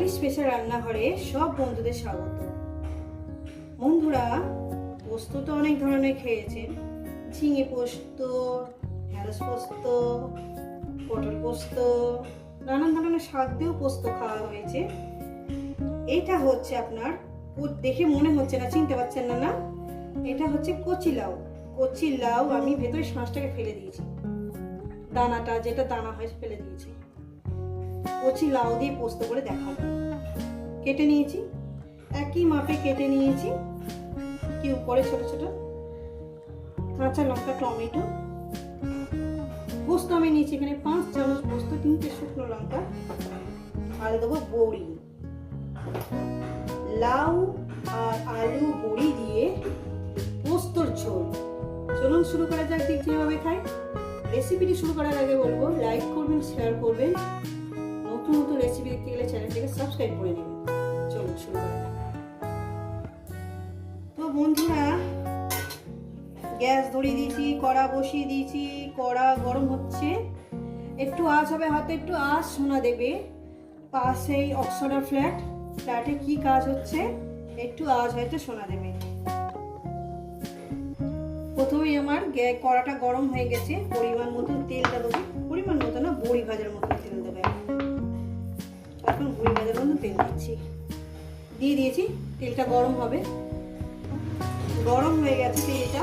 বাঙালি special রান্নাঘরে সব বন্ধুদের স্বাগত। বন্ধুরা, পোস্ত তো অনেক ধরনের খেয়েছেন। ঝিঙে পোস্ত, ঢেঁড়স পোস্ত, পটল পোস্ত, নানান ধরনের শাক দিয়েও পোস্ত খাওয়া হয়েছে। এটা হচ্ছে আপনার দেখে মনে হচ্ছে না, চিনতে পারছেন না না? এটা হচ্ছে কচি লাউ। কচি লাউ আমি ভেতরে শাঁসটাকে ফেলে দিয়েছি। দানাটা, যেটা দানা হয়, ফেলে দিয়েছি। কচি লাউ দিয়ে পোস্ত করে দেখাবো। কেটে নিয়েছি, একই মাপে কেটে নিয়েছি কিউ করে ছোট ছোট, কাঁচা লঙ্কা, টমেটো। পোস্ত আমি নিয়েছি এখানে পাঁচ চামচ পোস্ত তিনটে শুকনো লঙ্কা, আর দেবো বড়ি। লাউ আর আলু বড়ি দিয়ে পোস্তর ঝোল। চলুন শুরু করা যাক ঠিক যেভাবে খাই। রেসিপিটি শুরু করার আগে বলব লাইক করবেন শেয়ার করবেন। দেখতে গেলে চ্যানেলটিকে সাবস্ক্রাইব করে নেবেন চলুন, শুরু করা তো বন্ধুরা, গ্যাস ধরিয়ে দিয়েছি, কড়া বসিয়ে দিয়েছি, কড়া গরম হচ্ছে। একটু আঁচ হবে, হাতে একটু আঁচ শোনা দেবে। পাশেই অক্সফোর্ড ফ্ল্যাট। ফ্ল্যাটে কি কাজ হচ্ছে? একটু আওয়াজ হয়তো শোনা দেবে। প্রথমেই আমার কড়াটা গরম হয়ে গেছে। পরিমাণ মতো তেলটা দেবো পরিমাণ মতো না, বড়ি ভাজার মতো তেল দেবে। এখন বড়ি ভাজার মতো তেল দিচ্ছি। দিয়ে দিয়েছি, তেলটা গরম হবে। গরম হয়ে গেছে তেলটা।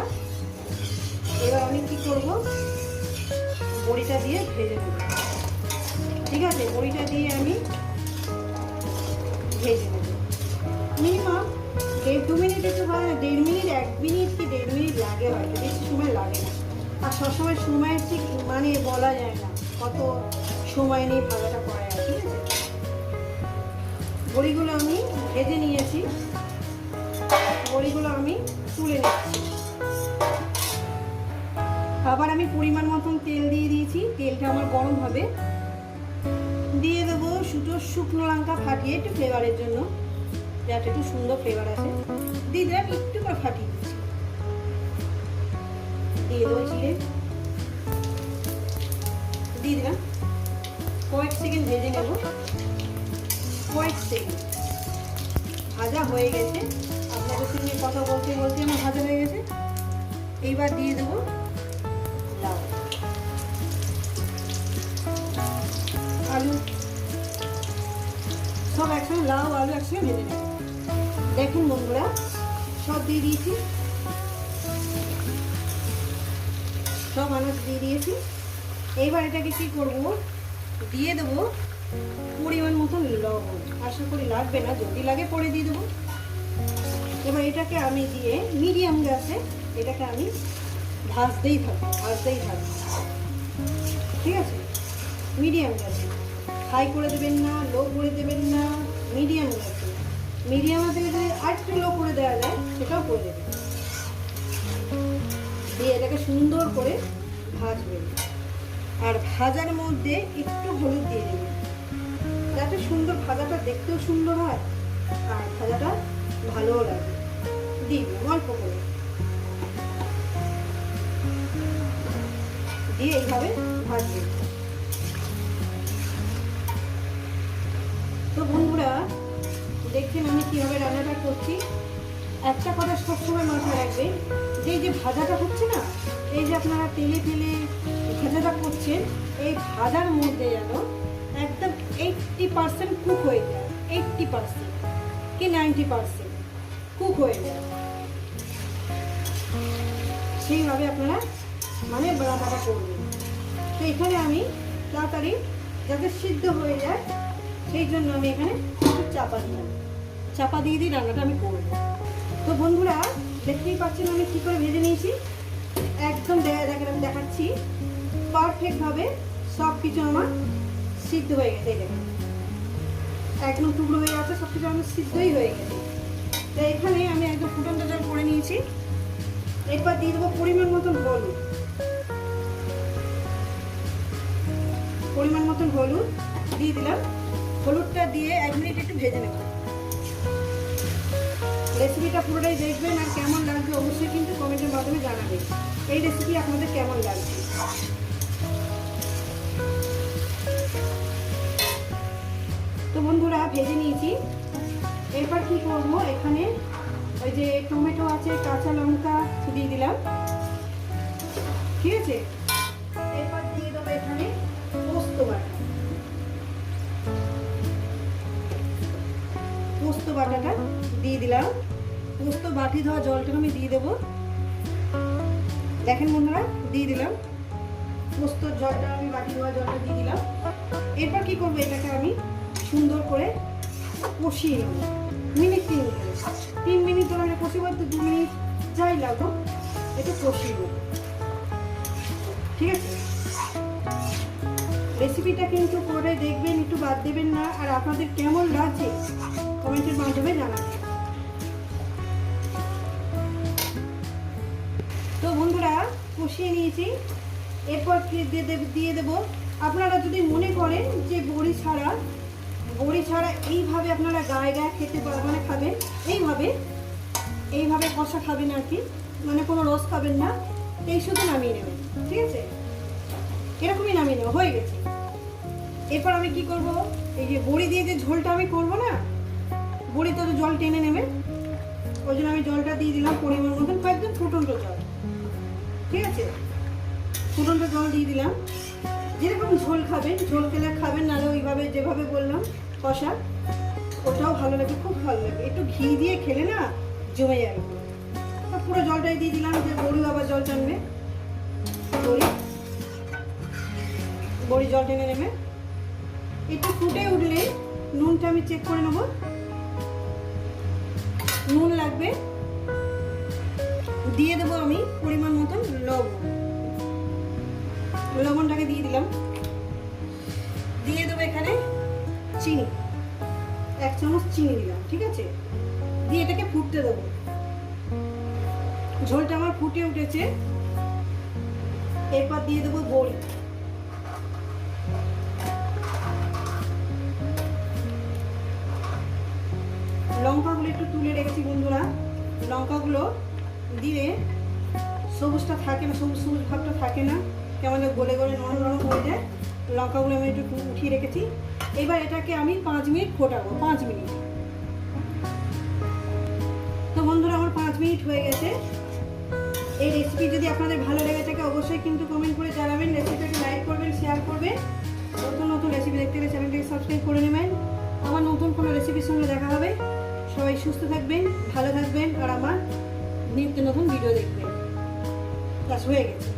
এবার আমি কি করব? বড়িটা দিয়ে ভেজে নেব। ঠিক আছে? বড়িটা দিয়ে আমি ভেজে নেব। মিনিমাম দেড় দু মিনিট একটু হয় দেড় মিনিট, এক মিনিট কি দেড় মিনিট লাগে হয়তো, বেশি সময় লাগে না। আর সবসময় সময়ের ঠিক মানে বলা যায় না কত সময় নিয়ে ভাজাটা করা বড়িগুলো আমি ভেজে নিয়েছি। বড়িগুলো আমি তুলে নিচ্ছি। আবার আমি পরিমাণ মতন তেল দিয়ে দিয়েছি। তেলটা আমার গরম হবে। দিয়ে দেবো সুটো শুকনো লঙ্কা ফাটিয়ে একটু ফ্লেভারের জন্য। যাতে একটু সুন্দর ফ্লেভার আসে। দিয়ে দিলাম একটু করে ফাটিয়ে দিচ্ছি। দিয়ে দেবো জিরে। দিয়ে দিলাম কয়েক সেকেন্ড ভেজে নেব। কয়েক সেকেন্ড ভাজা হয়ে গেছে। আপনাদের সঙ্গে কথা বলতে বলতে আমার ভাজা হয়ে গেছে। এইবার দিয়ে দেবো আলু। সব একসঙ্গে লাউ, আলু একসঙ্গে ভেজে নেব। দেখুন বন্ধুরা, সব দিয়ে দিয়েছি। সব আনাজ দিয়ে দিয়েছি। এইবার এটাকে কি করব? দিয়ে দেবো পরিমাণ মতন লবণ। আশা করি লাগবে না, যদি লাগে পরে দিয়ে দেবো। এবার এটাকে আমি দিয়ে মিডিয়াম গ্যাসে এটাকে আমি ভাজতেই থাকব ভাজতেই থাকব। ঠিক আছে? মিডিয়াম গ্যাসে। হাই করে দেবেন না, লো করে দেবেন না, মিডিয়াম গ্যাসে। মিডিয়ামে থেকে যদি আর একটু লো করে দেওয়া যায়, সেটাও করে দেবেন। দিয়ে এটাকে সুন্দর করে ভাজবেন। আর ভাজার মধ্যে একটু সুন্দর ভাজাটা দেখতেও সুন্দর হয়, আর ভাজাটা ভালোও লাগে। দিন অল্প করে। দিয়ে এইভাবে ভাজবেন তো বন্ধুরা, দেখছেন আমি কীভাবে রান্নাটা করছি? একটা কথা সবসময় মাথায় রাখবে, যে যে ভাজাটা হচ্ছে না, এই যে আপনারা তেলে তেলে ভাজাটা করছেন, এই ভাজার মধ্যে যেন একদম এইটটি পার্সেন্ট কুক হয়ে যায় এইটটি পার্সেন্ট কি নাইনটি পার্সেন্ট কুক হয়ে যায়। সেইভাবে আপনারা মানে রান্নাটা করবেন। তো এখানে আমি তাড়াতাড়ি যাতে সিদ্ধ হয়ে যায়, সেই জন্য আমি এখানে একটু চাপা দিলাম। চাপা দিয়ে দিয়ে রান্নাটা আমি করব। তো বন্ধুরা, দেখতেই পাচ্ছেন আমি কী করে ভেজে নিয়েছি? একদম দেখাচ্ছি। পারফেক্টভাবে সব কিছু আমার সিদ্ধ হয়ে গেছে, এই দেখেন। একদম টুকরো হয়ে গেছে সব কিছু সিদ্ধই হয়ে গেছে। তো এখানে আমি একদম ফুটন্ত জল করে নিয়েছি। এরপর দিয়ে দেবো পরিমাণ মতন হলুদ। পরিমাণ মতন হলুদ দিয়ে দিলাম। হলুদটা দিয়ে এক মিনিট একটু ভেজে নেব। রেসিপিটা পুরোটাই দেখবেন আর কেমন লাগবে অবশ্যই কিন্তু কমেন্টের মাধ্যমে জানাবেন। এই রেসিপি আপনাদের কেমন লাগছে? ভেজে নিয়েছি। এরপর কি করব? এখানে ওই যে টমেটো আছে, কাঁচা লঙ্কা দিয়ে দিলাম। ঠিক আছে? এরপর দিয়ে দেবো এখানে পোস্ত বাটা। পোস্ত বাটাটা দিয়ে দিলাম। পোস্ত বাটি ধোয়া জলটা আমি দিয়ে দেবো। দেখেন বন্ধুরা, দিয়ে দিলাম। পোস্তর জলটা আমি বাটি ধোয়া জলটা দিয়ে দিলাম। এরপর কি করব? এটাকে আমি সুন্দর করে কষিয়ে মিনিট তিন মিনিট। তিন মিনিট ধরে কষি বলতে দু মিনিট যাই লাগো এটা কষিয়ে ঠিক আছে? রেসিপিটা কিন্তু করে দেখবেন, একটু বাদ দেবেন না। আর আপনাদের কেমন লাগছে কমেন্টের মাধ্যমে জানাবেন। তো বন্ধুরা, কষিয়ে নিয়েছি। এরপর দিয়ে দেবো। আপনারা যদি মনে করেন যে বড়ি ছাড়া বড়ি ছাড়া এইভাবে আপনারা গায়ে গায়ে খেতে মানে খাবেন, এইভাবে এইভাবে কষা খাবেন আর কি। মানে কোনো রস খাবেন না। এই শুধু নামিয়ে নেবেন, ঠিক আছে? এরকমই নামিয়ে নেব, হয়ে গেছে। এরপর আমি কি করব? এই যে বড়ি দিয়ে যে ঝোলটা আমি করব না, বড়িতে তো জল টেনে নেবে। ওই জন্য আমি জলটা দিয়ে দিলাম পরিমাণ মতন কয়েকদিন ফুটন্ত জল, ঠিক আছে? ফুটন্ত জল দিয়ে দিলাম। যেরকম ঝোল খাবেন, ঝোল খেলে খাবেন, নাহলে ওইভাবে যেভাবে বললাম, কষা, ওটাও ভালো লাগে, খুব ভালো লাগে। একটু ঘি দিয়ে খেলে না জমে যাবে পুরো জলটাই দিয়ে দিলাম, যে বড়ি আবার জল টানবে। বড়ি। বড়ি জল টেনে নেবে। একটু ফুটে উঠলে নুনটা আমি চেক করে নেব। নুন লাগবে। দিয়ে দেবো আমি পরিমাণ মতন লবণ। লবণটাকে দিয়ে দিলাম। দিয়ে দেবো এখানে চিনি। এক চামচ চিনি দিলাম, ঠিক আছে? দিয়ে এটাকে ফুটতে দেবো। ঝোলটা আমার ফুটে উঠেছে। এরপর দিয়ে দেবো বড়ি। লঙ্কাগুলো একটু তুলে রেখেছি বন্ধুরা। লঙ্কাগুলো দিয়ে সবুজটা থাকে না, সবুজ সবুজ ভাবটা থাকে না। কেমন গলে গলে নরম নরম হয়ে যায়। লঙ্কাগুলো আমি একটু উঠিয়ে রেখেছি। এবার এটাকে আমি পাঁচ মিনিট ফোটাবো, পাঁচ মিনিট। তো বন্ধুরা, আমার পাঁচ মিনিট হয়ে গেছে। এই রেসিপি যদি আপনাদের ভালো লেগে থাকে, অবশ্যই কিন্তু কমেন্ট করে জানাবেন। রেসিপিটাকে লাইক করবেন শেয়ার করবেন। নতুন নতুন রেসিপি দেখতে গেলে চ্যানেলটাকে সাবস্ক্রাইব করে নেবেন। আমার নতুন কোনো রেসিপির সঙ্গে দেখা হবে। সবাই সুস্থ থাকবেন, ভালো থাকবেন, আর আমার নিত্য নতুন ভিডিও দেখবেন। ব্যাস, হয়ে গেছে।